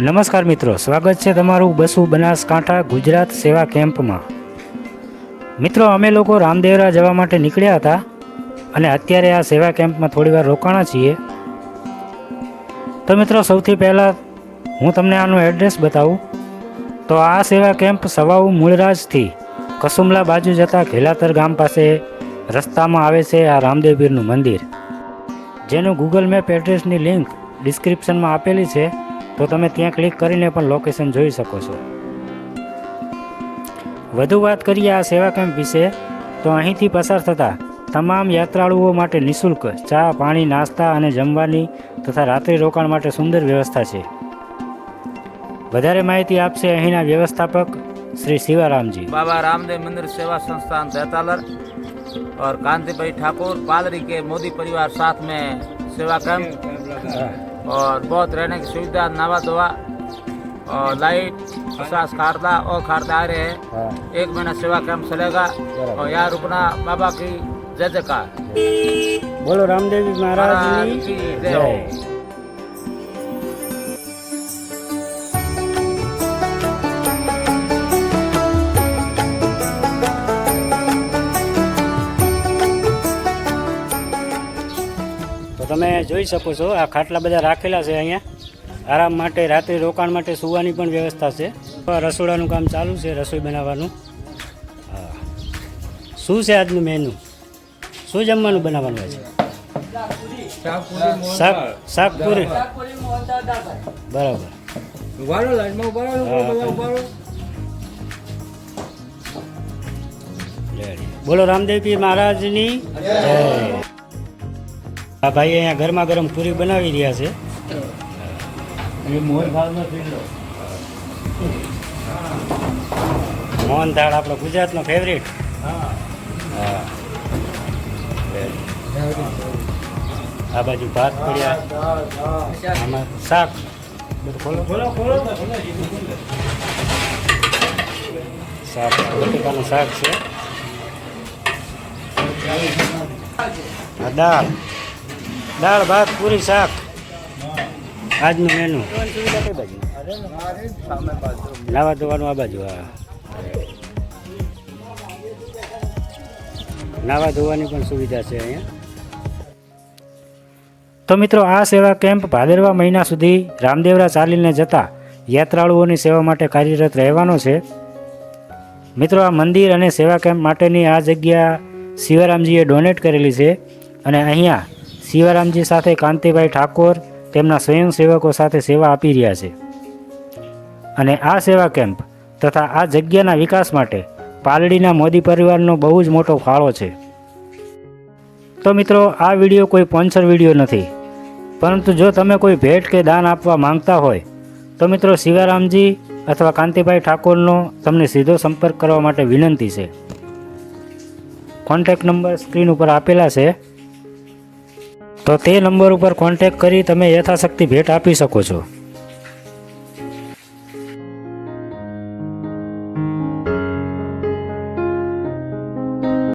નમસ્કાર મિત્રો, સ્વાગત છે તમારું બસુ બનાસકાંઠા ગુજરાત સેવા કેમ્પમાં. મિત્રો, અમે લોકો રામદેવરા જવા માટે નીકળ્યા હતા અને અત્યારે આ સેવા કેમ્પમાં થોડીવાર રોકાણા છીએ. તો મિત્રો, સૌથી પહેલાં હું તમને આનું એડ્રેસ બતાવું. તો આ સેવા કેમ્પ સવાઉ મૂળરાજથી કસુમલા બાજુ જતા ઘેલાતર ગામ પાસે રસ્તામાં આવે છે આ રામદેવપીરનું મંદિર. જેનું ગૂગલ મેપ એડ્રેસની લિંક ડિસ્ક્રિપ્શનમાં આપેલી છે. તો તમે ત્યાં ક્લિક કરીને પણ લોકેશન જોઈ શકો છો વધુ વાત કરીએ આ સેવા કેમ્પ વિશે તો અહીંથી પસાર થતા તમામ યાત્રાળુઓ માટે નિઃશુલ્ક ચા પાણી નાસ્તા અને જમવાની તથા રાત્રિ રોકાણ માટે સુંદર વ્યવસ્થા છે વધારે માહિતી આપશે અહીંના વ્યવસ્થાપક શ્રી શિવારામજી बाबा रामदेव मंदिर सेवा संस्थान तैतालर और कांति भाई ठाकुर पादरी के मोदी परिवार साथ में सेवा कैंप और बहुत रहने की सुविधा नवा दवा और लाइट प्रसाद खारदा और खारदा रहे हैं। हाँ। एक महीना सेवा कैंप चलेगा और यहाँ रुकना बाबा की जय जयकार। बोलो रामदेव जी महाराज की जय। તમે જોઈ શકો છો આ ખાટલા બધા રાખેલા છે અહીંયા. આરામ માટે રાત્રિ રોકાણ માટે સુવાની પણ વ્યવસ્થા છે. રસોડાનું કામ ચાલુ છે રસોઈ બનાવવાનું. હા. શું છે આજનું મેનુ શું જમવાનું બનાવવાનું હોય છે શાક શાક બરાબર. બોલો રામદેવજી મહારાજની. જય. આ ભાઈ અહીંયા ગરમા ગરમ પૂરી બનાવી રહ્યા છે. મોહન દાળ આપણો ગુજરાતનો ફેવરેટ હા. આ બાજુ ભાત પડ્યા. આમાં શાક. શાક બટેકાનું શાક છે. દાળ. દાળ, ભાત, પૂરી, શાક. આજનું મેનુ નાવા ધોવાનું આ બાજુ, હા. નાવા ધોવાની પણ સુવિધા છે અહીંયા. તો મિત્રો, આ સેવા કેમ્પ ભાદરવા મહિના સુધી રામદેવરા ચાલીને જતા યાત્રાળુઓની સેવા માટે કાર્યરત રહેવાનો છે. મિત્રો, આ મંદિર અને સેવા કેમ્પ માટેની આ જગ્યા શિવરામજીએ ડોનેટ કરેલી છે અને અહીંયા શિવરામજી સાથે કાંતિભાઈ ઠાકોર તેમના સ્વયંસેવકો સાથે સેવા આપી રહ્યા છે. અને આ સેવા કેમ્પ તથા આ જગ્યાના વિકાસ માટે પાલડીના મોદી પરિવારનો બહુ જ મોટો ફાળો છે. તો મિત્રો, આ વીડિયો કોઈ સ્પોન્સર વીડિયો નથી. પરંતુ જો તમે કોઈ ભેટ કે દાન આપવા માંગતા હોય, તો મિત્રો શિવારામજી અથવા કાંતિભાઈ ઠાકોરનો તમને સીધો સંપર્ક કરવા માટે વિનંતી છે. કોન્ટેક્ટ નંબર સ્ક્રીન ઉપર આપેલા છે. તો તે નંબર ઉપર કોન્ટેક્ટ કરી તમે યથાશક્તિ ભેટ આપી શકો છો.